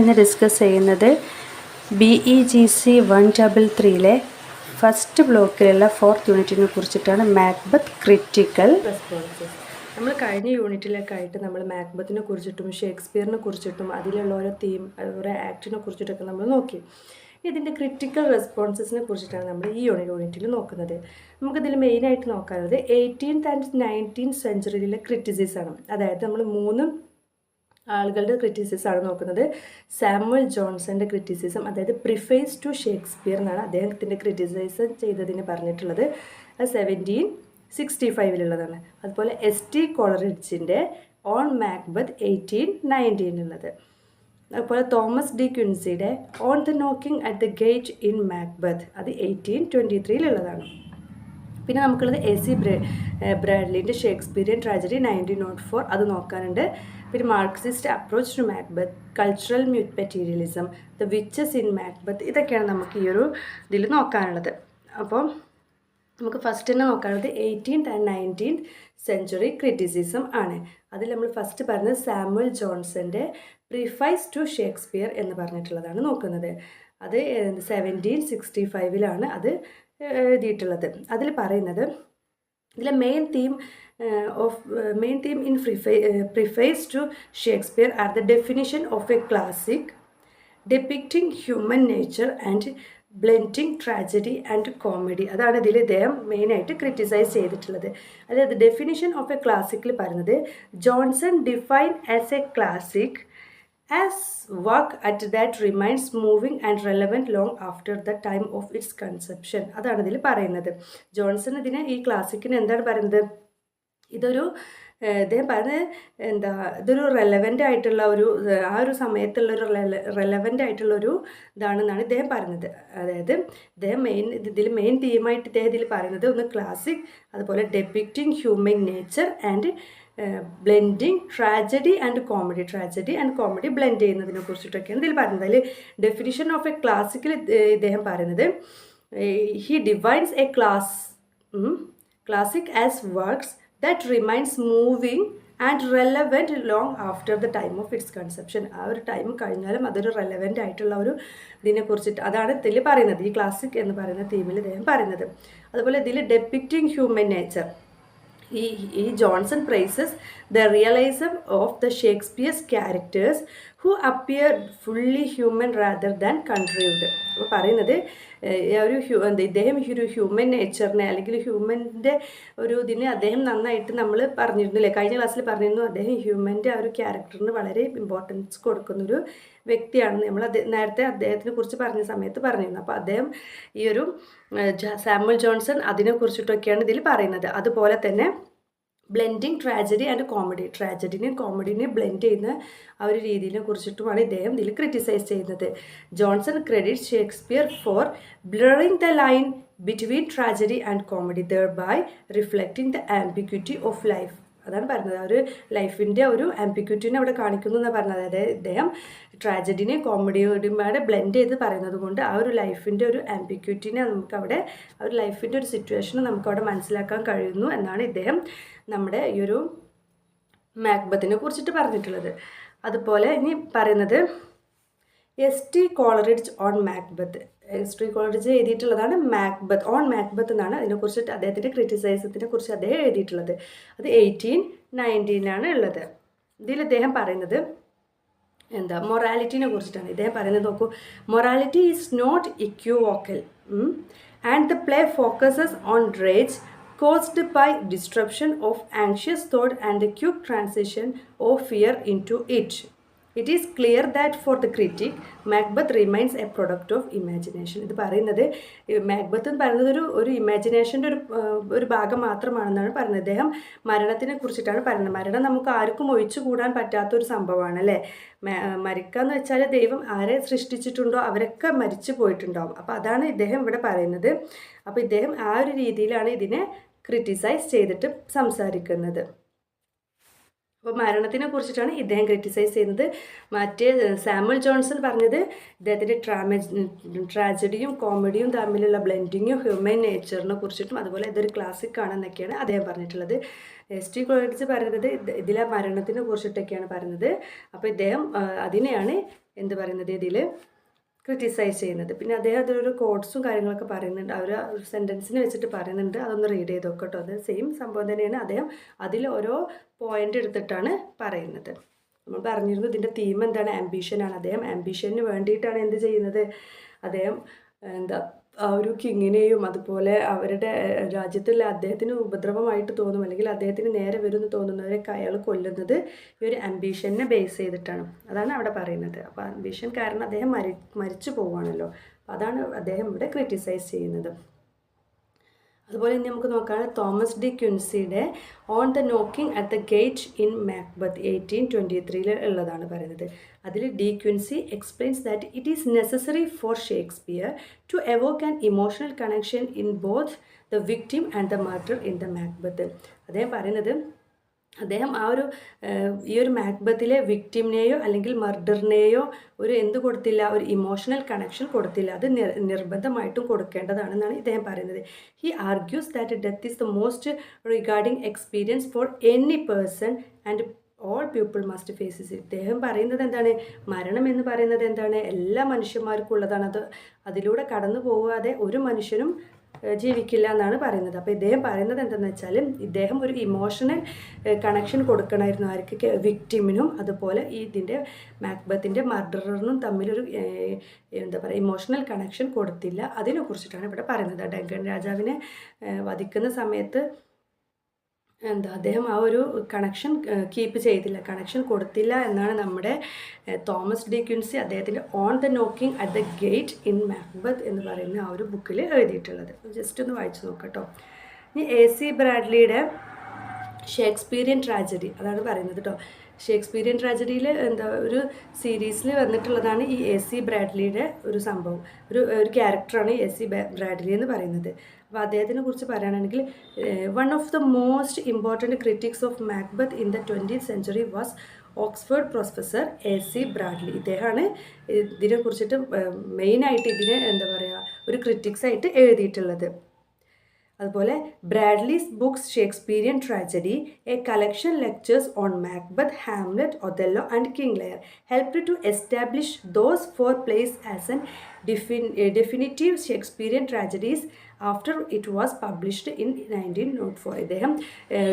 ഇന്ന് ഡിസ്കസ് ചെയ്യുന്നത് B E G C one double ത്രീയിലെ first ബ്ലോക്കിലുള്ള ഫോർത്ത് യൂണിറ്റിനെ കുറിച്ചിട്ടാണ് മാക്ബത്ത് ക്രിറ്റിക്കൽ നമ്മൾ കഴിഞ്ഞ യൂണിറ്റിലൊക്കെ ആയിട്ട് നമ്മൾ മാക്ബത്തിനെ കുറിച്ചിട്ടും ഷേക്സ്പിയറിനെ കുറിച്ചിട്ടും അതിലുള്ള ഓരോ തീം ഓരോ ആക്ടിനെ കുറിച്ചിട്ടൊക്കെ നമ്മൾ നോക്കി. ഇതിന്റെ ക്രിറ്റിക്കൽ റെസ്പോൺസസിനെ കുറിച്ചിട്ടാണ് നമ്മൾ ഈ യൂണി യൂണിറ്റിൽ നോക്കുന്നത്. നമുക്കിതിൽ മെയിനായിട്ട് നോക്കാനുള്ളത് എയ്റ്റീൻത്ത് ആൻഡ് നയന്റീൻത് സെഞ്ചുറിയിലെ ക്രിറ്റിസിസ് ആണ്. അതായത് നമ്മൾ മൂന്ന് ആളുകളുടെ ക്രിറ്റിസിസം ആണ് നോക്കുന്നത്. സാമുവൽ ജോൺസന്റെ ക്രിറ്റിസിസം അതായത് പ്രിഫേസ് ടു ഷേക്സ്പിയർ എന്നാണ് അദ്ദേഹത്തിന്റെ ക്രിറ്റിസൈസം ചെയ്തതിന് പറഞ്ഞിട്ടുള്ളത്. സെവന്റീൻ സിക്സ്റ്റി ഫൈവിലുള്ളതാണ് അതുപോലെ എസ് ടി കോളറിഡ്ജിന്റെ ഓൺ മാക്ബത്ത് എയ്റ്റീൻ നയന്റീനുള്ളത് അതുപോലെ Thomas De ക്യുൻസിയുടെ on the knocking at the gate in Macbeth അത് എയ്റ്റീൻ ട്വന്റി ത്രീയിലുള്ളതാണ് പിന്നെ നമുക്കുള്ളത് A C ബ്രേ ബ്രാഡ്ലിന്റെ Shakespearean tragedy nineteen nought four അത് നോക്കാനുണ്ട്. പിന്നെ Marxist approach to Macbeth cultural mute materialism the witches in Macbeth ഇതൊക്കെയാണ് നമുക്ക് ഈ ഒരു ഇതിൽ നോക്കാനുള്ളത്. അപ്പോൾ നമുക്ക് ഫസ്റ്റ് തന്നെ നോക്കാനുള്ളത് eighteenth and nineteenth century criticism ആണ്. അതിൽ നമ്മൾ ഫസ്റ്റ് പറഞ്ഞത് സാമുവൽ ജോൺസന്റെ പ്രിഫൈസ് ടു ഷേക്സ്പിയർ എന്ന് പറഞ്ഞിട്ടുള്ളതാണ് നോക്കുന്നത്. അത് സെവന്റീൻ സിക്സ്റ്റി ഫൈവിലാണ് അത് എഴുതിയിട്ടുള്ളത്. അതിൽ പറയുന്നത് ഇതിലെ main theme of main theme in പ്രിഫൈ preface to Shakespeare are the definition of a classic depicting human nature and blending tragedy and comedy അതാണ് ഇതിൽ ഇദ്ദേഹം മെയിനായിട്ട് ക്രിറ്റിസൈസ് ചെയ്തിട്ടുള്ളത്. അതായത് ഡെഫിനിഷൻ ഓഫ് എ ക്ലാസിക്കിൽ പറയുന്നത് Johnson define as a classic as work at that reminds moving and relevant long after the time of its conception അതാണ് ഇതിൽ പറയുന്നത്. ജോൺസൺ ഇതിന് ഈ ക്ലാസിക്കിന് എന്താണ് പറയുന്നത്? ഇതൊരു ഇദ്ദേഹം പറഞ്ഞ എന്താ ഇതൊരു റെലവന്റ് ആയിട്ടുള്ള ഒരു ആ ഒരു സമയത്തുള്ള ഒരു റെലവന്റ് ആയിട്ടുള്ള ഒരു ഇതാണെന്നാണ് ഇദ്ദേഹം പറഞ്ഞത്. അതായത് ഇദ്ദേഹം മെയിൻ ഇതിൽ മെയിൻ തീമായിട്ട് ഇദ്ദേഹം ഇതിൽ പറയുന്നത് ഒന്ന് ക്ലാസിക് അതുപോലെ depicting human nature and blending tragedy and comedy tragedy and comedy blend ചെയ്യുന്നതിനെ കുറിച്ചിട്ടൊക്കെയാണ് ഇതിൽ പറയുന്നത് അതിൽ ഡെഫിനിഷൻ ഓഫ് എ ക്ലാസിക്കൽ ഇദ്ദേഹം പറയുന്നത് he defines a class classic as works that remains moving and relevant long after the time of its conception ആ ഒരു time കഴിഞ്ഞാലും അതൊരു റെലവെന്റ് ആയിട്ടുള്ള ഒരു ഇതിനെ കുറിച്ചിട്ട് അതാണ് ഇതിൽ പറയുന്നത്. ഈ ക്ലാസിക് എന്ന് പറയുന്ന തീമിൽ ഇദ്ദേഹം പറയുന്നത്. അതുപോലെ ഇതിൽ ഡെപ്പിക്റ്റിംഗ് ഹ്യൂമൻ നേച്ചർ ഈ ഈ Johnson praises the realism of the Shakespeare's characters who appear fully human rather than contrived അപ്പോൾ പറയുന്നത് ഒരു ഹ്യൂ എന്താ ഇദ്ദേഹം ഒരു ഹ്യൂമൻ നേച്ചറിനെ അല്ലെങ്കിൽ ഹ്യൂമന്റെ ഒരു ഇതിന് അദ്ദേഹം നന്നായിട്ട് നമ്മൾ പറഞ്ഞിരുന്നില്ലേ? കഴിഞ്ഞ ക്ലാസ്സിൽ പറഞ്ഞിരുന്നു അദ്ദേഹം ഹ്യൂമന്റെ ആ ഒരു ക്യാരക്ടറിന് വളരെ ഇമ്പോർട്ടൻസ് കൊടുക്കുന്നൊരു വ്യക്തിയാണ് നമ്മൾ നേരത്തെ അദ്ദേഹത്തിനെ കുറിച്ച് പറഞ്ഞ സമയത്ത് പറഞ്ഞിരുന്നു. അപ്പോൾ അദ്ദേഹം ഈ ഒരു സാമുവൽ ജോൺസൺ അതിനെക്കുറിച്ചിട്ടൊക്കെയാണ് ഇതിൽ പറയുന്നത്. അതുപോലെ തന്നെ ബ്ലെൻഡിങ് ട്രാജഡി ആൻഡ് കോമഡി ട്രാജഡിനെയും കോമഡിനെയും ബ്ലെൻഡ് ചെയ്യുന്ന ആ ഒരു രീതിയിനെ കുറിച്ചിട്ടുമാണ് ഇദ്ദേഹം ഇതിൽ ക്രിറ്റിസൈസ് ചെയ്യുന്നത്. Johnson credit Shakespeare for blurring the line between tragedy and comedy thereby reflecting the ambiguity of life അതാണ് പറഞ്ഞത്. ആ ഒരു ലൈഫിന്റെ ഒരു ആംബിക്യൂറ്റിനെ അവിടെ കാണിക്കുന്നു എന്നാണ് പറഞ്ഞത്. അതായത് ഇദ്ദേഹം ട്രാജഡിനെ കോമഡിയോടുമാടെ ബ്ലെൻഡ് ചെയ്ത് പറയുന്നത് കൊണ്ട് ആ ഒരു ലൈഫിന്റെ ഒരു ആംബിക്യൂറ്റിനെ നമുക്കവിടെ ആ ഒരു ലൈഫിന്റെ ഒരു സിറ്റുവേഷനെ നമുക്കവിടെ മനസ്സിലാക്കാൻ കഴിയുന്നു എന്നാണ് ഇദ്ദേഹം നമ്മുടെ ഈ ഒരു മാക്ബത്തിനെ കുറിച്ചിട്ട് പറഞ്ഞിട്ടുള്ളത്. അതുപോലെ ഇനി പറയുന്നത് S T Coleridge on Macbeth S T Coleridge എഴുതിയിട്ടുള്ളതാണ് Macbeth on Macbeth എന്നാണ് അതിനെക്കുറിച്ചിട്ട് അദ്ദേഹത്തിന്റെ ക്രിറ്റിസൈസത്തിനെ കുറിച്ച് അദ്ദേഹം എഴുതിയിട്ടുള്ളത്. അത് എയ്റ്റീൻ നയന്റീനാണ് ഉള്ളത്. ഇതിൽ അദ്ദേഹം പറയുന്നത് എന്താ? മൊറാലിറ്റിനെ കുറിച്ചിട്ടാണ്. ഇദ്ദേഹം പറയുന്നത് നോക്കൂ. Morality is not equivocal and the play focuses on rage caused by disruption of of thought and the cube transition of fear into it. It is clear that for the critic, Macbeth remains a product of imagination ഇത് പറയുന്നത് Macbeth എന്ന് പറയുന്നത് ഒരു ഒരു ഇമാജിനേഷന്റെ ഒരു ഒരു ഭാഗം മാത്രമാണെന്നാണ് പറയുന്നത്. അദ്ദേഹം മരണത്തിനെ കുറിച്ചിട്ടാണ് പറയുന്നത്. മരണം നമുക്ക് ആർക്കും ഒഴിച്ചു കൂടാൻ പറ്റാത്ത ഒരു സംഭവമാണ് അല്ലേ? മരിക്കുക എന്ന് വെച്ചാൽ ദൈവം ആരെ സൃഷ്ടിച്ചിട്ടുണ്ടോ അവരൊക്കെ മരിച്ചു പോയിട്ടുണ്ടാവും. അപ്പോൾ അതാണ് ഇദ്ദേഹം ഇവിടെ പറയുന്നത്. അപ്പോൾ ഇദ്ദേഹം ആ ഒരു രീതിയിലാണ് ഇതിനെ ക്രിറ്റിസൈസ് ചെയ്തിട്ട് സംസാരിക്കുന്നത്. അപ്പോൾ മരണത്തിനെ കുറിച്ചിട്ടാണ് ഇദ്ദേഹം ക്രിറ്റിസൈസ് ചെയ്യുന്നത്. മറ്റേ സാമുൽ ജോൺസൺ പറഞ്ഞത് ഇദ്ദേഹത്തിന്റെ ട്രാമ ട്രാജഡിയും കോമഡിയും തമ്മിലുള്ള ബ്ലെൻഡിങ്ങും ഹ്യൂമൻ നേച്ചറിനെ കുറിച്ചിട്ടും അതുപോലെ ഇതൊരു ക്ലാസിക് ആണെന്നൊക്കെയാണ് അദ്ദേഹം പറഞ്ഞിട്ടുള്ളത്. എസ് ടി കോളേജ് പറയുന്നത് ഇത് ഇതിലെ മരണത്തിനെ കുറിച്ചിട്ടൊക്കെയാണ് പറയുന്നത്. അപ്പോൾ ഇദ്ദേഹം അതിനെയാണ് എന്ത് പറയുന്നത് ഇതിൽ ക്രിറ്റിസൈസ് ചെയ്യുന്നത്. പിന്നെ അദ്ദേഹം അതിലൊരു കോഡ്സും കാര്യങ്ങളൊക്കെ പറയുന്നുണ്ട്. അവർ സെന്റൻസിനെ വെച്ചിട്ട് പറയുന്നുണ്ട്. അതൊന്ന് റീഡ് ചെയ്ത് നോക്കട്ടോ അത് സെയിം സംഭവം തന്നെയാണ്. അദ്ദേഹം അതിൽ ഓരോ പോയിന്റ് എടുത്തിട്ടാണ് പറയുന്നത്. നമ്മൾ പറഞ്ഞിരുന്നു ഇതിന്റെ തീം എന്താണ്? ആംബിഷനാണ് അദ്ദേഹം ആംബിഷന് വേണ്ടിയിട്ടാണ് എന്ത് ചെയ്യുന്നത്? അദ്ദേഹം എന്താ ഒരു കിങ്ങിനെയും അതുപോലെ അവരുടെ രാജ്യത്തിൽ അദ്ദേഹത്തിന് ഉപദ്രവമായിട്ട് തോന്നും അല്ലെങ്കിൽ അദ്ദേഹത്തിന് നേരെ വരുമെന്ന് തോന്നുന്നവരെ അയാൾ കൊല്ലുന്നത് ഈ ഒരു അംബീഷനെ ബേസ് ചെയ്തിട്ടാണ്. അതാണ് അവിടെ പറയുന്നത്. അപ്പോൾ അംബീഷൻ കാരണം അദ്ദേഹം മരി മരിച്ചു പോവുകയാണല്ലോ. അതാണ് അദ്ദേഹം ഇവിടെ ക്രിറ്റിസൈസ് ചെയ്യുന്നത്. അതുപോലെ ഇനി നമുക്ക് നോക്കാം Thomas De ക്യുൻസിയുടെ on the knocking at the gate in Macbeth eighteen twenty ത്രീയിൽ ഉള്ളതാണ് പറയുന്നത്. അതിൽ De Quincey explains that it is necessary for Shakespeare to evoke an emotional connection in both the victim and the matter in the Macbeth അദ്ദേഹം പറയുന്നത് അദ്ദേഹം ആ ഒരു ഈ ഒരു മാക്ബത്തിലെ വിക്ടിമിനെയോ അല്ലെങ്കിൽ മർഡറിനെയോ ഒരു എന്ത് കൊടുത്തില്ല ഒരു ഇമോഷണൽ കണക്ഷൻ കൊടുത്തില്ല. അത് നിർ- നിർബന്ധമായിട്ടും കൊടുക്കേണ്ടതാണെന്നാണ് ഇദ്ദേഹം പറയുന്നത്. He argues that death is the most regarding experience for any person and all people must faces ഇദ്ദേഹം പറയുന്നത് എന്താണ്? മരണം എന്ന് പറയുന്നത് എന്താണ്? എല്ലാ മനുഷ്യന്മാർക്കും ഉള്ളതാണ്. അത് അതിലൂടെ കടന്നു പോകാതെ ഒരു മനുഷ്യനും ജീവിക്കില്ല എന്നാണ് പറയുന്നത്. അപ്പോൾ ഇദ്ദേഹം പറയുന്നത് എന്തെന്ന് വെച്ചാൽ ഇദ്ദേഹം ഒരു ഇമോഷണൽ കണക്ഷൻ കൊടുക്കണമായിരുന്നു ആർക്ക് വിക്ടിമിനും അതുപോലെ ഈ ഇതിന്റെ മാക്ബത്തിന്റെ മർഡറിനും തമ്മിലൊരു എന്താ പറയുക ഇമോഷണൽ കണക്ഷൻ കൊടുത്തില്ല. അതിനെ കുറിച്ചിട്ടാണ് ഇവിടെ പറയുന്നത്. ഡങ്കൻ രാജാവിനെ വധിക്കുന്ന സമയത്ത് എന്താ അദ്ദേഹം ആ ഒരു കണക്ഷൻ കീപ്പ് ചെയ്തില്ല. കണക്ഷൻ കൊടുത്തില്ല എന്നാണ് നമ്മുടെ തോമസ് ഡി ക്യുൻസി അദ്ദേഹത്തിന്റെ on the knocking at the gate in Macbeth എന്ന് പറയുന്ന ആ ഒരു ബുക്കിൽ എഴുതിയിട്ടുള്ളത്. ജസ്റ്റ് ഒന്ന് വായിച്ചു നോക്കട്ടോ. ഇനി എ സി ബ്രാഡ്ലിയുടെ ഷേക്സ്പീരിയൻ ട്രാജഡി അതാണ് പറയുന്നത് കേട്ടോ ഷേക്സ്പീരിയൻ ട്രാജഡിയിൽ എന്താ ഒരു സീരീസിൽ വന്നിട്ടുള്ളതാണ് ഈ എ സി ബ്രാഡ്ലിയുടെ ഒരു സംഭവം. ഒരു ഒരു ക്യാരക്ടറാണ് എ സി ബ്രാഡ്ലി എന്ന് പറയുന്നത്. അപ്പോൾ അദ്ദേഹത്തിനെ കുറിച്ച് പറയുകയാണെങ്കിൽ one of the most important critics of Macbeth in the twenty century was Oxford professor A C Bradley ഇദ്ദേഹമാണ് ഇതിനെ കുറിച്ചിട്ട് മെയിനായിട്ട് ഇതിനെ എന്താ പറയുക ഒരു ക്രിറ്റിക്സ് ആയിട്ട് എഴുതിയിട്ടുള്ളത്. അതുപോലെ Bradley's books Shakespearean tragedy a collection lectures on Macbeth Hamlet Othello and King Lear help to establish those four plays as an ഡിഫിൻ definitive Shakespearean tragedies after it was published in nineteen nought four ഇദ്ദേഹം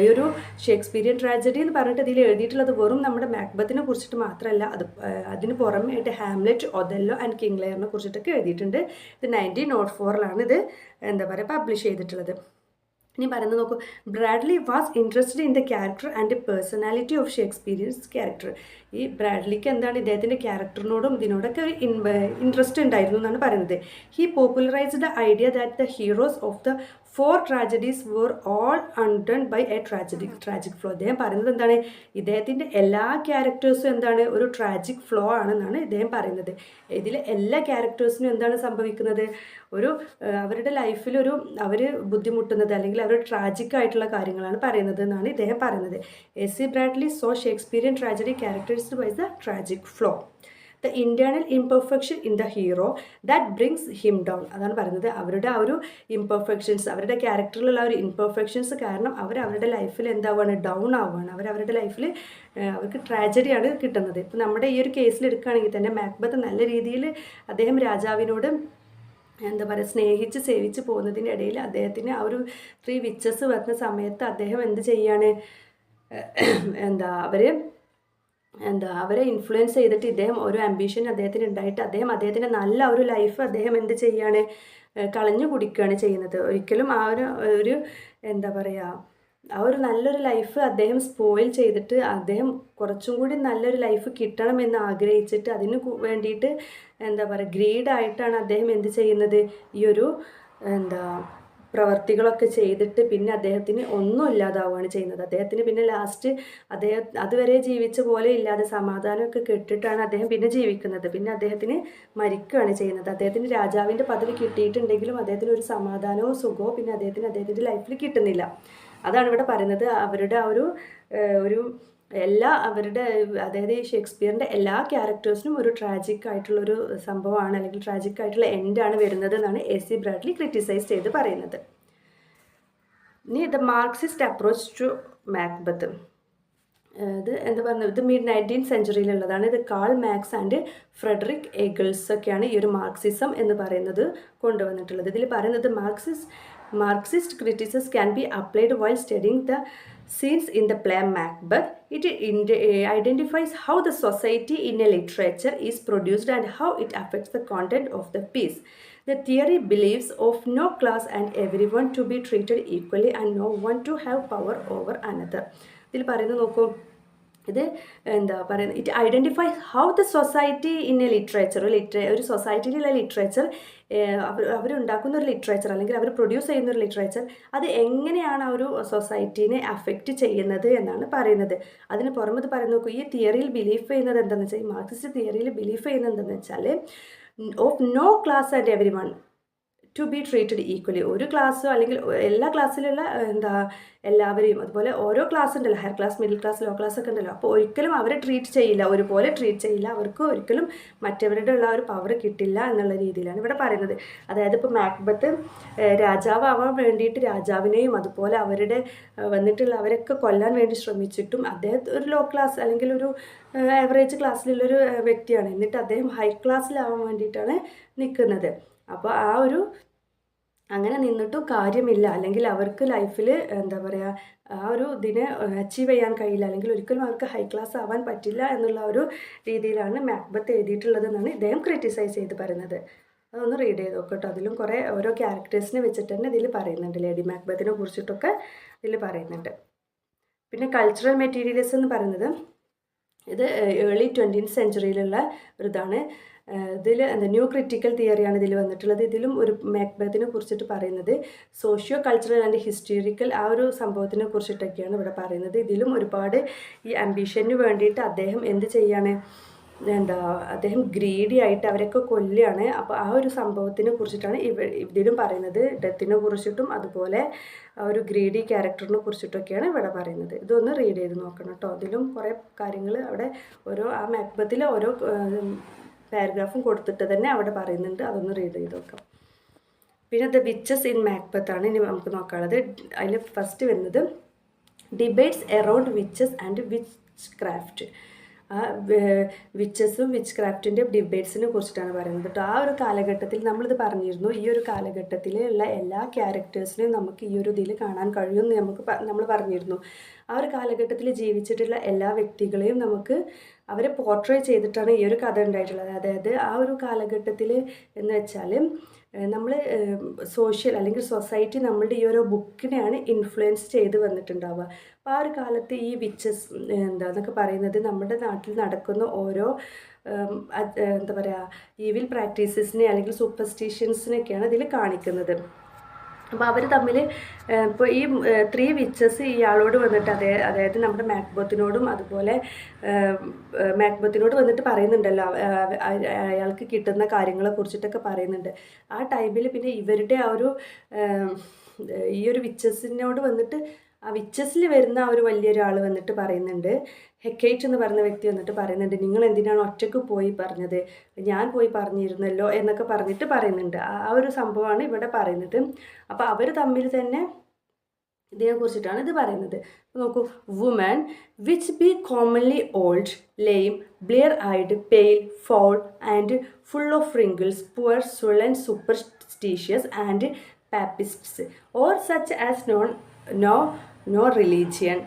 ഈ ഒരു Shakespearean tragedy എന്ന് പറഞ്ഞിട്ട് ഇതിൽ എഴുതിയിട്ടുള്ളത് വെറും നമ്മുടെ മാക്ബത്തിനെ കുറിച്ചിട്ട് മാത്രമല്ല അത് അതിന് പുറമേയായിട്ട് ഹാംലെറ്റ് ഒതെല്ലോ ആൻഡ് കിങ് ലെയറിനെ കുറിച്ചിട്ടൊക്കെ എഴുതിയിട്ടുണ്ട്. ഇത് നയന്റീൻ നോട്ട് ഫോറിലാണ് ഇത് എന്താ പറയുക പബ്ലിഷ് ചെയ്തിട്ടുള്ളത്. ഇനി പറയുന്നത് നോക്കൂ. Bradley was interested in the character and personality of Shakespeareans character ഈ ബ്രാഡ്ലിക്ക് എന്താണ് ഇദ്ദേഹത്തിന്റെ ക്യാരക്ടറിനോടും ഇതിനോടൊക്കെ ഒരു ഇൻട്രസ്റ്റ് ഉണ്ടായിരുന്നു എന്നാണ് പറയുന്നത്. He popularise the idea that the heroes of the four tragedies were all undone by a tragedic tragic flaw അദ്ദേഹം പറയുന്നത് എന്താണ്? ഇദ്ദേഹത്തിന്റെ എല്ലാ ക്യാരക്ടേഴ്സും എന്താണ്? ഒരു ട്രാജിക് ഫ്ലോ ആണെന്നാണ് ഇദ്ദേഹം പറയുന്നത്. ഇതിലെ എല്ലാ ക്യാരക്ടേഴ്സിനും എന്താണ് സംഭവിക്കുന്നത്? ഒരു അവരുടെ ലൈഫിൽ ഒരു അവർ ബുദ്ധിമുട്ടുന്നത് അല്ലെങ്കിൽ അവർ ട്രാജിക് ആയിട്ടുള്ള കാര്യങ്ങളാണ് പറയുന്നത് എന്നാണ് ഇദ്ദേഹം പറയുന്നത്. A C Bradley saw Shakespearean tragedy characters by the tragic flaw the internal imperfection in the hero that brings him down അതാണ് പറയുന്നത്. അവരുടെ ആ ഒരു ഇംപെർഫെക്ഷൻസ് അവരുടെ ക്യാരക്ടറിലുള്ള ഒരു ഇംപെർഫെക്ഷൻസ് കാരണം അവർ അവരുടെ ലൈഫിൽ എന്താവുകയാണ് ഡൗൺ ആവുകയാണ് അവർ അവരുടെ ലൈഫിൽ അവർക്ക് ട്രാജഡിയാണ് കിട്ടുന്നത്. ഇപ്പം നമ്മുടെ ഈ ഒരു കേസിൽ എടുക്കുകയാണെങ്കിൽ തന്നെ മാക്ബത്ത് നല്ല രീതിയിൽ അദ്ദേഹം രാജാവിനോട് എന്താ പറയുക സ്നേഹിച്ച് സേവിച്ച് പോകുന്നതിന്റെ ഇടയിൽ അദ്ദേഹത്തിന് ആ ഒരു ത്രീ വിച്ചസ് വരുന്ന സമയത്ത് അദ്ദേഹം എന്ത് ചെയ്യാണ്? എന്താ അവർ എന്താ അവരെ ഇൻഫ്ലുവൻസ് ചെയ്തിട്ട് ഇദ്ദേഹം ഒരു ആംബിഷൻ അദ്ദേഹത്തിന് ഉണ്ടായിട്ട് അദ്ദേഹം അദ്ദേഹത്തിന്റെ നല്ല ഒരു ലൈഫ് അദ്ദേഹം എന്ത് ചെയ്യാണ് ഏഹ് കളഞ്ഞു കുടിക്കുകയാണ് ചെയ്യുന്നത്. ഒരിക്കലും ആ ഒരു ഒരു എന്താ പറയുക ആ ഒരു നല്ലൊരു ലൈഫ് അദ്ദേഹം സ്പോയിൽ ചെയ്തിട്ട് അദ്ദേഹം കുറച്ചും കൂടി നല്ലൊരു ലൈഫ് കിട്ടണമെന്ന് ആഗ്രഹിച്ചിട്ട് അതിന് വേണ്ടിയിട്ട് എന്താ പറയുക ഗ്രീഡായിട്ടാണ് അദ്ദേഹം എന്ത് ചെയ്യുന്നത്? ഈ ഒരു എന്താ പ്രവർത്തികളൊക്കെ ചെയ്തിട്ട് പിന്നെ അദ്ദേഹത്തിന് ഒന്നും ഇല്ലാതാവുകയാണ് ചെയ്യുന്നത്. അദ്ദേഹത്തിന് പിന്നെ ലാസ്റ്റ് അദ്ദേഹം അതുവരെ ജീവിച്ച പോലെ ഇല്ലാതെ സമാധാനമൊക്കെ കെട്ടിട്ടാണ് അദ്ദേഹം പിന്നെ ജീവിക്കുന്നത്. പിന്നെ അദ്ദേഹത്തിന് മരിക്കുകയാണ് ചെയ്യുന്നത്. അദ്ദേഹത്തിന് രാജാവിന്റെ പദവി കിട്ടിയിട്ടുണ്ടെങ്കിലും അദ്ദേഹത്തിന് ഒരു സമാധാനവും സുഖവും പിന്നെ അദ്ദേഹത്തിന് അദ്ദേഹത്തിന്റെ ലൈഫിൽ കിട്ടുന്നില്ല. അതാണ് ഇവിടെ പറയുന്നത്. അവരുടെ ആ ഒരു ഒരു എല്ലാ അവരുടെ അതായത് ഈ ഷേക്സ്പിയറിന്റെ എല്ലാ ക്യാരക്ടേഴ്സിനും ഒരു ട്രാജിക് ആയിട്ടുള്ളൊരു സംഭവമാണ് അല്ലെങ്കിൽ ട്രാജിക് ആയിട്ടുള്ള എൻഡാണ് വരുന്നത് എന്നാണ് എ സി ബ്രാഡ്ലി ക്രിറ്റിസൈസ് ചെയ്ത് പറയുന്നത്. ഇനി the Marxist approach to Macbeth ഇത് എന്താ പറയുന്നത് ഇത് മിഡ് നയന്റീൻ സെഞ്ചുറിയിലുള്ളതാണ് ഇത് Karl Marx and Frederick Engels ഒക്കെയാണ് ഈ ഒരു മാർക്സിസം എന്ന് പറയുന്നത് കൊണ്ടുവന്നിട്ടുള്ളത്. ഇതിൽ പറയുന്നത് മാർക്സിസ് Marxist criticism can be applied while studying the scenes in the play Macbeth it identifies how the society in a literature is produced and how it affects the content of the piece. The theory believes of no class and everyone to be treated equally and no one to have power over another. ഇതിൽ പറയുന്നത് നോക്കൂ ഇത് എന്താ പറയുന്നത് it identify how the society in a literature ലിറ്ററേ ഒരു സൊസൈറ്റിയിലുള്ള literature അവർ അവരുണ്ടാക്കുന്ന ഒരു literature അല്ലെങ്കിൽ അവർ പ്രൊഡ്യൂസ് ചെയ്യുന്ന ഒരു ലിറ്ററേച്ചർ അത് എങ്ങനെയാണ് ആ ഒരു സൊസൈറ്റീനെ അഫക്റ്റ് ചെയ്യുന്നത് എന്നാണ് പറയുന്നത്. അതിന് പുറമത് പറയുന്ന നോക്കൂ ഈ തിയറിയിൽ ബിലീഫ് ചെയ്യുന്നത് എന്താണെന്ന് വെച്ചാൽ ഈ മാർക്സിസ്റ്റ് തിയറിയിൽ ബിലീഫ് ചെയ്യുന്നത് എന്താണെന്ന് വെച്ചാൽ of no class and every one to be treated equally ഒരു ക്ലാസ്സോ അല്ലെങ്കിൽ എല്ലാ ക്ലാസ്സിലുള്ള എന്താ എല്ലാവരെയും അതുപോലെ ഓരോ ക്ലാസ് ഉണ്ടല്ലോ. Higher class middle class low class ഒക്കെ ഉണ്ടല്ലോ. അപ്പോൾ ഒരിക്കലും അവരെ ട്രീറ്റ് ചെയ്യില്ല. ഒരുപോലെ ട്രീറ്റ് ചെയ്യില്ല. അവർക്ക് ഒരിക്കലും മറ്റവരുടെ ഉള്ള ഒരു പവർ കിട്ടില്ല എന്നുള്ള രീതിയിലാണ് ഇവിടെ പറയുന്നത്. അതായത് ഇപ്പോൾ മാക്ബത്ത് രാജാവാവാൻ വേണ്ടിയിട്ട് രാജാവിനെയും അതുപോലെ അവരുടെ വന്നിട്ടുള്ള അവരൊക്കെ കൊല്ലാൻ വേണ്ടി ശ്രമിച്ചിട്ടും അദ്ദേഹം ഒരു ലോ ക്ലാസ് അല്ലെങ്കിൽ ഒരു ആവറേജ് ക്ലാസ്സിലുള്ളൊരു വ്യക്തിയാണ്. എന്നിട്ട് അദ്ദേഹം ഹൈ ക്ലാസ്സിലാവാൻ വേണ്ടിയിട്ടാണ് നിൽക്കുന്നത്. അപ്പോൾ ആ ഒരു അങ്ങനെ നിന്നിട്ടും കാര്യമില്ല. അല്ലെങ്കിൽ അവർക്ക് ലൈഫിൽ എന്താ പറയുക ആ ഒരു ഇതിനെ അച്ചീവ് ചെയ്യാൻ കഴിയില്ല. അല്ലെങ്കിൽ ഒരിക്കലും അവർക്ക് ഹൈ ക്ലാസ് ആവാൻ പറ്റില്ല എന്നുള്ള ഒരു രീതിയിലാണ് മാക്ബത്ത് എഴുതിയിട്ടുള്ളത് എന്നാണ് ഇദ്ദേഹം ക്രിറ്റിസൈസ് ചെയ്ത് പറയുന്നത്. അതൊന്ന് റീഡ് ചെയ്ത് നോക്കട്ടോ. അതിലും കുറേ ഓരോ ക്യാരക്ടേഴ്സിനെ വെച്ചിട്ട് തന്നെ ഇതിൽ പറയുന്നുണ്ട്. ലേഡി മാക്ബത്തിനെ കുറിച്ചിട്ടൊക്കെ ഇതിൽ പറയുന്നുണ്ട്. പിന്നെ കൾച്ചറൽ മെറ്റീരിയൽസ് എന്ന് പറയുന്നത് ഇത് ഏർലി ട്വന്റീൻ സെഞ്ചുറിയിലുള്ള ഒരു ഇതാണ് ഇതിൽ എന്താ ന്യൂ ക്രിറ്റിക്കൽ തിയറിയാണ് ഇതിൽ വന്നിട്ടുള്ളത്. ഇതിലും ഒരു മാക്ബത്തിനെ കുറിച്ചിട്ട് പറയുന്നത്. സോഷ്യോ കൾച്ചറൽ ആൻഡ് ഹിസ്റ്റോറിക്കൽ ആ ഒരു സംഭവത്തിനെ കുറിച്ചിട്ടൊക്കെയാണ് ഇവിടെ പറയുന്നത്. ഇതിലും ഒരുപാട് ഈ അംബിഷന് വേണ്ടിയിട്ട് അദ്ദേഹം എന്ത് ചെയ്യാണ് എന്താ അദ്ദേഹം ഗ്രീഡി ആയിട്ട് അവരൊക്കെ കൊല്ലുകയാണ്. അപ്പോൾ ആ ഒരു സംഭവത്തിനെ കുറിച്ചിട്ടാണ് ഇവ ഇതിലും പറയുന്നത്. ഡെത്തിനെ കുറിച്ചിട്ടും അതുപോലെ ആ ഒരു ഗ്രീഡി ക്യാരക്ടറിനെ കുറിച്ചിട്ടൊക്കെയാണ് ഇവിടെ പറയുന്നത്. ഇതൊന്ന് റീഡ് ചെയ്ത് നോക്കണം കേട്ടോ. അതിലും കുറേ കാര്യങ്ങൾ അവിടെ ഓരോ ആ മാക്ബത്തിലെ ഓരോ പാരഗ്രാഫും കൊടുത്തിട്ട് തന്നെ അവിടെ പറയുന്നുണ്ട്. അതൊന്ന് റീഡ് ചെയ്ത് നോക്കാം. പിന്നെ ദ വിച്ചസ് ഇൻ മാക്ബത്ത് ആണ് ഇനി നമുക്ക് നോക്കാനുള്ളത്. അതിൽ ഫസ്റ്റ് വരുന്നത് debates around witches and witchcraft ആ വിച്ചസും വിച്ച് ക്രാഫ്റ്റിന്റെ ഡിബേറ്റ്സിനെ കുറിച്ചിട്ടാണ് പറയുന്നത് കേട്ടോ. ആ ഒരു കാലഘട്ടത്തിൽ നമ്മളിത് പറഞ്ഞിരുന്നു. ഈ ഒരു കാലഘട്ടത്തിലുള്ള എല്ലാ ക്യാരക്ടേഴ്സിനെയും നമുക്ക് ഈ ഒരു ഇതിൽ കാണാൻ കഴിയുമെന്ന് നമുക്ക് നമ്മൾ പറഞ്ഞിരുന്നു. ആ ഒരു കാലഘട്ടത്തിൽ ജീവിച്ചിട്ടുള്ള എല്ലാ വ്യക്തികളെയും നമുക്ക് അവരെ പോർട്രേ ചെയ്തിട്ടാണ് ഈ ഒരു കഥ ഉണ്ടായിട്ടുള്ളത്. അതായത് ആ ഒരു കാലഘട്ടത്തിൽ എന്ന് വെച്ചാൽ നമ്മൾ സോഷ്യൽ അല്ലെങ്കിൽ സൊസൈറ്റി നമ്മളുടെ ഈ ഓരോ ബുക്കിനെയാണ് ഇൻഫ്ലുവൻസ് ചെയ്ത് വന്നിട്ടുണ്ടാവുക. അപ്പോൾ ആ ഒരു കാലത്ത് ഈ വിച്ചസ് എന്താന്നൊക്കെ പറയുന്നത് നമ്മുടെ നാട്ടിൽ നടക്കുന്ന ഓരോ എന്താ പറയുക ഈവിൽ പ്രാക്ടീസസിനെ അല്ലെങ്കിൽ സൂപ്പർസ്റ്റിഷ്യൻസിനെയൊക്കെയാണ് ഇതിൽ കാണിക്കുന്നത്. അപ്പോൾ അവർ തമ്മിൽ ഇപ്പോൾ ഈ ത്രീ വിച്ചസ് ഇയാളോട് വന്നിട്ട് അതേ അതായത് നമ്മുടെ മാക്ബത്തിനോടും അതുപോലെ മാക്ബത്തിനോട് വന്നിട്ട് പറയുന്നുണ്ടല്ലോ അയാൾക്ക് കിട്ടുന്ന കാര്യങ്ങളെ കുറിച്ചിട്ടൊക്കെ പറയുന്നുണ്ട്. ആ ടൈമിൽ പിന്നെ ഇവരുടെ ആ ഒരു ഈ ഒരു വിച്ചസിനോട് വന്നിട്ട് ആ വിച്ചസിൽ വരുന്ന ആ ഒരു വലിയൊരാൾ വന്നിട്ട് പറയുന്നുണ്ട്. ഹെക്കേറ്റ് എന്ന് പറയുന്ന വ്യക്തി വന്നിട്ട് പറയുന്നുണ്ട് നിങ്ങൾ എന്തിനാണ് ഒറ്റയ്ക്ക് പോയി പറഞ്ഞത്? ഞാൻ പോയി പറഞ്ഞിരുന്നല്ലോ എന്നൊക്കെ പറഞ്ഞിട്ട് പറയുന്നുണ്ട്. ആ ഒരു സംഭവമാണ് ഇവിടെ പറയുന്നത്. അപ്പോൾ അവർ തമ്മിൽ തന്നെ ഇതിനെ കുറിച്ചിട്ടാണ് ഇത് പറയുന്നത്. നോക്കൂ woman which be commonly old lame blear eyed pale foul and full of wrinkles poor sullen superstitious and papists or such as known No no religion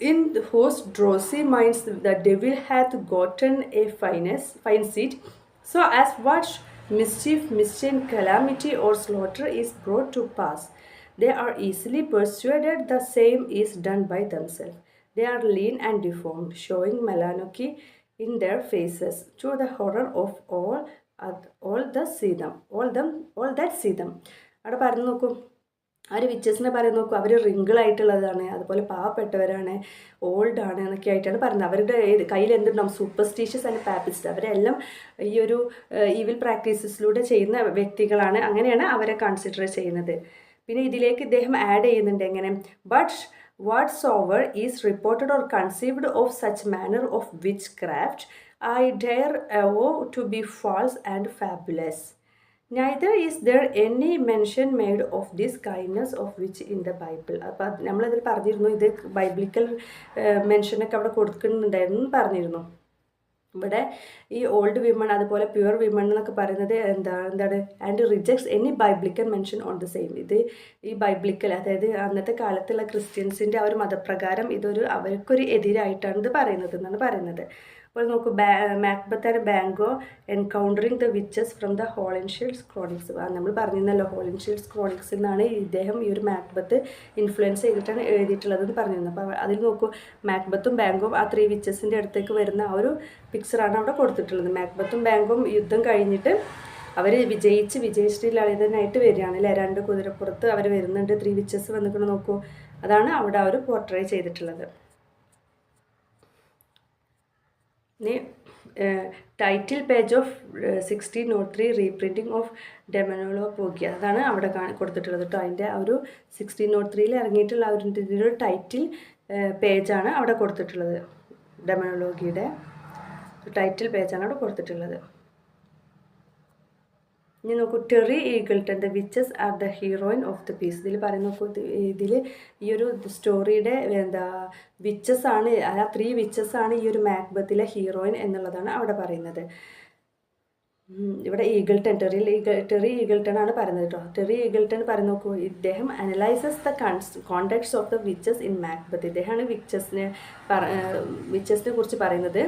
in whose drowsy minds the devil hath gotten a finest, fine seat, so as what mischief, mischief, calamity, or slaughter is brought to pass, they are easily persuaded the same is done by themselves. They are lean and deformed, showing melancholy in their faces, to the horror of all, all the see them, all them, all that see them. അവിടെ പറഞ്ഞു നോക്കൂ ആ ഒരു വിച്ചസിനെ പറയുന്ന നോക്കും അവർ റിങ്കിളായിട്ടുള്ളതാണ് അതുപോലെ പാവപ്പെട്ടവരാണ് old ആണ് എന്നൊക്കെ ആയിട്ടാണ് പറയുന്നത്. അവരുടെ കയ്യിൽ എന്തുണ്ടാവും സൂപ്പർസ്റ്റീഷ്യസ് ആൻഡ് പാപ്പിസ്റ്റ് അവരെല്ലാം ഈ ഒരു ഈവിൽ പ്രാക്ടീസസിലൂടെ ചെയ്യുന്ന വ്യക്തികളാണ്. അങ്ങനെയാണ് അവരെ കൺസിഡർ ചെയ്യുന്നത്. പിന്നെ ഇതിലേക്ക് ഇദ്ദേഹം ആഡ് ചെയ്യുന്നുണ്ട് എങ്ങനെ? But whatsoever is reported or conceived of such manner of witchcraft I dare oh to be false and fabulous neither is there any mention made of this kindness of witch in the Bible അപ്പോൾ നമ്മളതിൽ പറഞ്ഞിരുന്നു ഇത് biblical മെൻഷനൊക്കെ അവിടെ കൊടുക്കുന്നുണ്ടായിരുന്നു പറഞ്ഞിരുന്നു. ഇവിടെ ഈ old women അതുപോലെ pure women എന്നൊക്കെ പറയുന്നത് എന്താ എന്താണ് and rejects any biblical mention on the same ഇത് ഈ ബൈബ്ലിക്കൽ അതായത് അന്നത്തെ കാലത്തുള്ള ക്രിസ്ത്യൻസിന്റെ ആ ഒരു മതപ്രകാരം ഇതൊരു അവർക്കൊരു എതിരായിട്ടാണ് ഇത് പറയുന്നത് എന്നാണ് പറയുന്നത്. അപ്പോൾ നോക്കൂ ബാ Macbeth and Banquo encountering the witches from the Holinshed's chronicles. നമ്മൾ പറഞ്ഞിരുന്നല്ലോ ഹോളൻഷീൽഡ്സ് ക്രോണിക്സിൽ നിന്നാണ് ഇദ്ദേഹം ഈ ഒരു മാക്ബത്ത് ഇൻഫ്ലുവൻസ് ചെയ്തിട്ടാണ് എഴുതിയിട്ടുള്ളതെന്ന് പറഞ്ഞിരുന്നത് അപ്പോൾ അതിൽ നോക്കൂ മാക്ബത്തും ബാങ്കും ആ ത്രീ വിച്ചസിന്റെ അടുത്തേക്ക് വരുന്ന ആ ഒരു പിക്ചറാണ് അവിടെ കൊടുത്തിട്ടുള്ളത്. മാക്ബത്തും ബാങ്കും യുദ്ധം കഴിഞ്ഞിട്ട് അവർ വിജയിച്ച് വിജയശ്രീ ലളിതനായിട്ട് വരികയാണ് രണ്ട് കുതിരപ്പുറത്ത് അവർ വരുന്നുണ്ട് ത്രീ വിച്ചസ് വന്നിട്ട് നോക്കൂ അതാണ് അവിടെ അവർ പോർട്രേ ചെയ്തിട്ടുള്ളത്. ഇനി title page of sixteen not three reprinting of demonology അതാണ് അവിടെ കാണി കൊടുത്തിട്ടുള്ളത് കേട്ടോ അതിന്റെ ആ ഒരു സിക്സ്റ്റീൻ നോട്ട് ത്രീയിൽ ഇറങ്ങിയിട്ടുള്ള ആ ഒരു ടൈറ്റിൽ പേജാണ് അവിടെ കൊടുത്തിട്ടുള്ളത്. ഡെമനോളോഗിയുടെ ടൈറ്റിൽ പേജാണ് അവിടെ കൊടുത്തിട്ടുള്ളത്. ഇനി നോക്കൂ Terry Eagleton the witches are the heroine of the piece ഇതിൽ പറയുന്ന ഇതിൽ ഈ ഒരു സ്റ്റോറിയുടെ എന്താ വിച്ചസ് ആണ് ആ ത്രീ വിച്ചസ് ആണ് ഈ ഒരു മാക്ബത്തിലെ ഹീറോയിൻ എന്നുള്ളതാണ് അവിടെ പറയുന്നത്. ഇവിടെ ടെൻ ടെറി ഈഗിൾ ടെറി ആണ് പറയുന്നത് കേട്ടോ. ടെറി ഈഗിൾട്ടൺ പറഞ്ഞു നോക്കൂ. ഇദ്ദേഹം analyses the cons contacts of the witches in Macbeth ഇദ്ദേഹമാണ് വിച്ചസിനെ പറ വിച്ചസിനെ കുറിച്ച് പറയുന്നത്.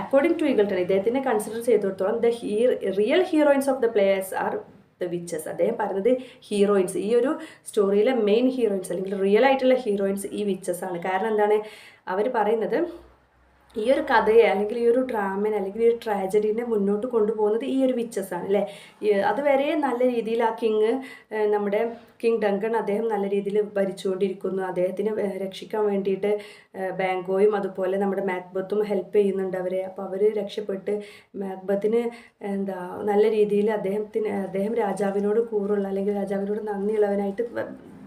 അക്കോർഡിംഗ് ടു ഈഗിൾട്ടൺ ഇദ്ദേഹത്തിനെ consider ചെയ്തിടത്തോളം the he real heroines of the players are the witches അദ്ദേഹം പറയുന്നത് ഹീറോയിൻസ് ഈ ഒരു സ്റ്റോറിയിലെ മെയിൻ ഹീറോയിൻസ് അല്ലെങ്കിൽ റിയൽ ആയിട്ടുള്ള ഹീറോയിൻസ് ഈ വിച്ചസ് ആണ്. കാരണം എന്താണ്? അവർ പറയുന്നത് ഈ ഒരു കഥയെ അല്ലെങ്കിൽ ഈ ഒരു ഡ്രാമനെ അല്ലെങ്കിൽ ഈ ഒരു ട്രാജഡീനെ മുന്നോട്ട് കൊണ്ടുപോകുന്നത് ഈ ഒരു വിച്ചസ് ആണ് അല്ലേ? അത് അതുവരെ നല്ല രീതിയിൽ ആ കിങ് നമ്മുടെ കിങ് ഡങ്കൺ അദ്ദേഹം നല്ല രീതിയിൽ ഭരിച്ചുകൊണ്ടിരിക്കുന്നു. അദ്ദേഹത്തിന് രക്ഷിക്കാൻ വേണ്ടിയിട്ട് ബാങ്കോയും അതുപോലെ നമ്മുടെ മാക്ബത്തും ഹെൽപ്പ് ചെയ്യുന്നുണ്ട് അവരെ. അപ്പോൾ അവർ രക്ഷപ്പെട്ട് മാക്ബത്തിന് എന്താ നല്ല രീതിയിൽ അദ്ദേഹത്തിന് അദ്ദേഹം രാജാവിനോട് കൂറുള്ള അല്ലെങ്കിൽ രാജാവിനോട് നന്ദിയുള്ളവനായിട്ട്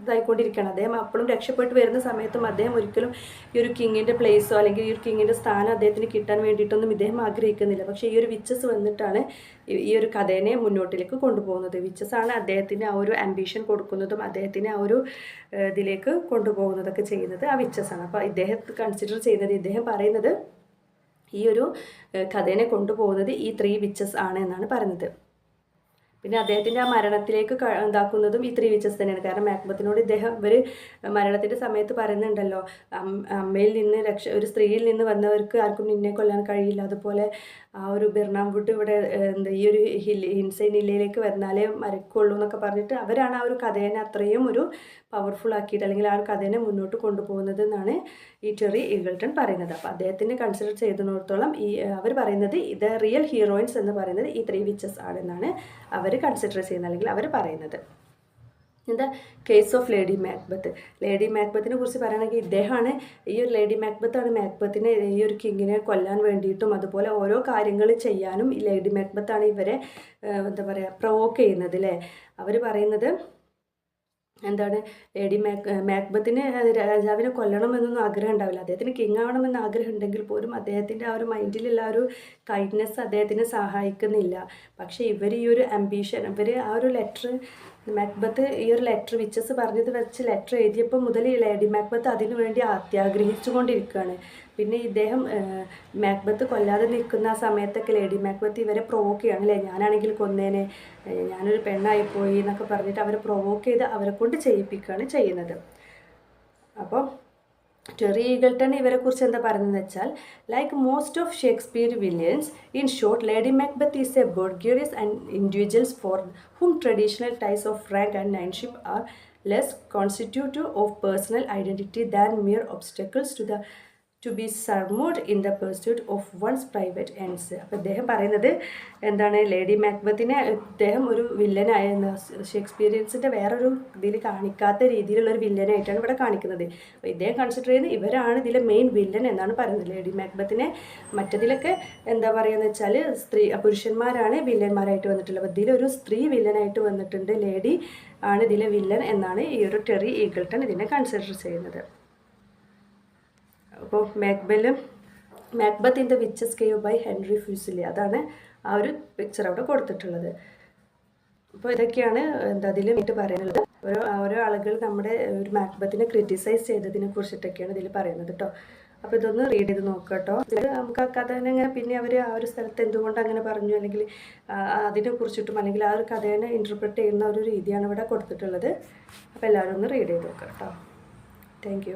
ഇതായിക്കൊണ്ടിരിക്കുകയാണ്. അദ്ദേഹം അപ്പോഴും രക്ഷപ്പെട്ട് വരുന്ന സമയത്തും അദ്ദേഹം ഒരിക്കലും ഈ ഒരു കിങ്ങിന്റെ പ്ലേസോ അല്ലെങ്കിൽ ഈ ഒരു കിങ്ങിന്റെ സ്ഥാനം അദ്ദേഹത്തിന് കിട്ടാൻ വേണ്ടിയിട്ടൊന്നും ഇദ്ദേഹം ആഗ്രഹിക്കുന്നില്ല. പക്ഷേ ഈ ഒരു വിച്ചസ് വന്നിട്ടാണ് ഈ- ഒരു കഥേനെ മുന്നോട്ടിലേക്ക് കൊണ്ടുപോകുന്നത്. വിച്ചസ് ആണ് അദ്ദേഹത്തിന് ആ ഒരു ആംബിഷൻ കൊടുക്കുന്നതും അദ്ദേഹത്തിന് ആ ഒരു ഇതിലേക്ക് കൊണ്ടുപോകുന്നതൊക്കെ ചെയ്യുന്നത് ആ വിച്ചസ് ആണ്. അപ്പോൾ ഇദ്ദേഹം കൺസിഡർ ചെയ്യുന്നത് ഇദ്ദേഹം പറയുന്നത് ഈ ഒരു കഥേനെ കൊണ്ടുപോകുന്നത് ഈ ത്രീ വിച്ചസ് ആണ് എന്നാണ് പറയുന്നത്. പിന്നെ അദ്ദേഹത്തിന്റെ ആ മരണത്തിലേക്ക് ഇതാക്കുന്നതും ഈ ത്രീ വിച്ചസ് തന്നെയാണ്. കാരണം മാക്ബത്തിനോട് ഇദ്ദേഹം ഇവർ മരണത്തിന്റെ സമയത്ത് പറയുന്നുണ്ടല്ലോ അമ്മയിൽ നിന്ന് രക്ഷ ഒരു സ്ത്രീയിൽ നിന്ന് വന്നവർക്ക് ആർക്കും നിന്നെ കൊല്ലാൻ കഴിയില്ല. അതുപോലെ ആ ഒരു ബിർണാംവുഡ് ഇവിടെ എന്താ ഈ ഒരു ഹിൽ ഹിൻസൈൻ ഹില്ലയിലേക്ക് വന്നാലേ മരക്കുള്ളൂ എന്നൊക്കെ പറഞ്ഞിട്ട് അവരാണ് ആ ഒരു കഥേനെ അത്രയും ഒരു പവർഫുൾ ആക്കിയിട്ട് അല്ലെങ്കിൽ ആ ഒരു കഥേനെ മുന്നോട്ട് കൊണ്ടുപോകുന്നത് എന്നാണ് ഈ ടെറി ഈഗിൾട്ടൺ പറയുന്നത്. അപ്പോൾ അദ്ദേഹത്തിന് കൺസിഡർ ചെയ്തിടത്തോളം ഈ അവർ പറയുന്നത് ഇത് റിയൽ ഹീറോയിൻസ് എന്ന് പറയുന്നത് ഈ ത്രീ വിച്ചസ് ആണെന്നാണ് അവർ കൺസിഡർ ചെയ്യുന്നത് അല്ലെങ്കിൽ അവർ പറയുന്നത്. എന്താ? Case of Lady Macbeth Lady മാക്ബത്തിനെ കുറിച്ച് പറയുകയാണെങ്കിൽ ഇദ്ദേഹമാണ് ഈ ഒരു ലേഡി മാക്ബത്താണ് മാക്ബത്തിനെ ഈ ഒരു കിങ്ങിനെ കൊല്ലാൻ വേണ്ടിയിട്ടും അതുപോലെ ഓരോ കാര്യങ്ങൾ ചെയ്യാനും ഈ ലേഡി മാക്ബത്താണ് ഇവരെ എന്താ പറയുക പ്രൊവോക്ക് ചെയ്യുന്നത് അല്ലേ അവർ പറയുന്നത് എന്താണ്? ലേഡി മാക് മാക്ബത്തിന് രാജാവിനെ കൊല്ലണമെന്നൊന്നും ആഗ്രഹം ഉണ്ടാവില്ല. അദ്ദേഹത്തിന് കിങ് ആവണമെന്ന് ആഗ്രഹം ഉണ്ടെങ്കിൽ പോലും അദ്ദേഹത്തിന്റെ ആ ഒരു മൈൻഡിലുള്ള ഒരു കൈൻഡ്നെസ് അദ്ദേഹത്തിനെ സഹായിക്കുന്നില്ല. പക്ഷേ ഇവർ ഈ ഒരു അംബീഷൻ ഇവർ ആ ഒരു ലെറ്റർ മാക്ബത്ത് ഈ ഒരു ലെറ്റർ വിച്ചസ് പറഞ്ഞത് വെച്ച് ലെറ്റർ എഴുതിയപ്പോൾ മുതൽ ഈ ലേഡി മാക്ബത്ത് അതിനു വേണ്ടി അത്യാഗ്രഹിച്ചു കൊണ്ടിരിക്കുകയാണ് പിന്നെ ഇദ്ദേഹം മാക്ബത്ത് കൊല്ലാതെ നിൽക്കുന്ന ആ സമയത്തൊക്കെ ലേഡി മാക്ബത്ത് ഇവരെ പ്രൊവോക്ക് ചെയ്യണം അല്ലേ ഞാനാണെങ്കിൽ കൊന്നേനെ ഞാനൊരു പെണ്ണായി പോയി എന്നൊക്കെ പറഞ്ഞിട്ട് അവരെ പ്രൊവോക്ക് ചെയ്ത് അവരെ കൊണ്ട് ചെയ്യിപ്പിക്കുകയാണ് ചെയ്യുന്നത്. അപ്പോൾ ടെറി ഈഗിൾട്ടൺ ഇവരെ കുറിച്ച് എന്താ പറയുന്നത് വെച്ചാൽ like most of Shakespeare villains in short Lady Macbeth is a bourgeois and individuals for whom traditional ties of rank and kinship are less constitutive of personal identity than mere obstacles to the to be surmounted in the pursuit of one's private ends അപ്പോൾ അദ്ദേഹം പറയുന്നത് എന്താണ് lady മാക്ബത്തിനെ അദ്ദേഹം ഒരു വില്ലനായ ഷേക്സ്പീരിയൻസിന്റെ വേറൊരു ഇതിൽ കാണിക്കാത്ത രീതിയിലുള്ള ഒരു വില്ലനായിട്ടാണ് ഇവിടെ കാണിക്കുന്നത്. അപ്പോൾ ഇദ്ദേഹം കൺസിഡർ ചെയ്യുന്നത് ഇവരാണ് ഇതിലെ മെയിൻ വില്ലൻ എന്നാണ് പറയുന്നത്. ലേഡി മാക്ബത്തിനെ മറ്റതിലൊക്കെ എന്താ പറയുക വെച്ചാൽ സ്ത്രീ പുരുഷന്മാരാണ് വില്ലന്മാരായിട്ട് വന്നിട്ടുള്ളത്. അപ്പോൾ ഇതിലൊരു സ്ത്രീ വില്ലനായിട്ട് വന്നിട്ടുണ്ട് ലേഡി ആണ് ഇതിലെ വില്ലൻ എന്നാണ് ഈ ഒരു ടെറി ഈഗിൾട്ടൺ ഇതിനെ കൺസിഡർ ചെയ്യുന്നത്. അപ്പോൾ മാക്ബെല്ലും Macbeth in the witches cave by Henry Fuseli അതാണ് ആ ഒരു പിക്ചർ അവിടെ കൊടുത്തിട്ടുള്ളത്. അപ്പോൾ ഇതൊക്കെയാണ് എന്താ അതിൽ മീറ്റ് പറയുന്നത് ഓരോ ഓരോ ആളുകൾ നമ്മുടെ ഒരു മാക്ബത്തിനെ ക്രിറ്റിസൈസ് ചെയ്തതിനെ കുറിച്ചിട്ടൊക്കെയാണ് ഇതിൽ പറയുന്നത് കേട്ടോ. അപ്പോൾ ഇതൊന്ന് റീഡ് ചെയ്ത് നോക്കുക കേട്ടോ. നമുക്ക് ആ കഥനെ അങ്ങനെ പിന്നെ അവർ ആ ഒരു സ്ഥലത്ത് എന്തുകൊണ്ട് അങ്ങനെ പറഞ്ഞു? അല്ലെങ്കിൽ അതിനെ കുറിച്ചിട്ടും അല്ലെങ്കിൽ ആ ഒരു കഥേനെ ഇന്റർപ്രറ്റ് ചെയ്യുന്ന ഒരു രീതിയാണ് ഇവിടെ കൊടുത്തിട്ടുള്ളത്. അപ്പോൾ എല്ലാവരും ഒന്ന് റീഡ് ചെയ്ത് നോക്കുക കേട്ടോ. താങ്ക്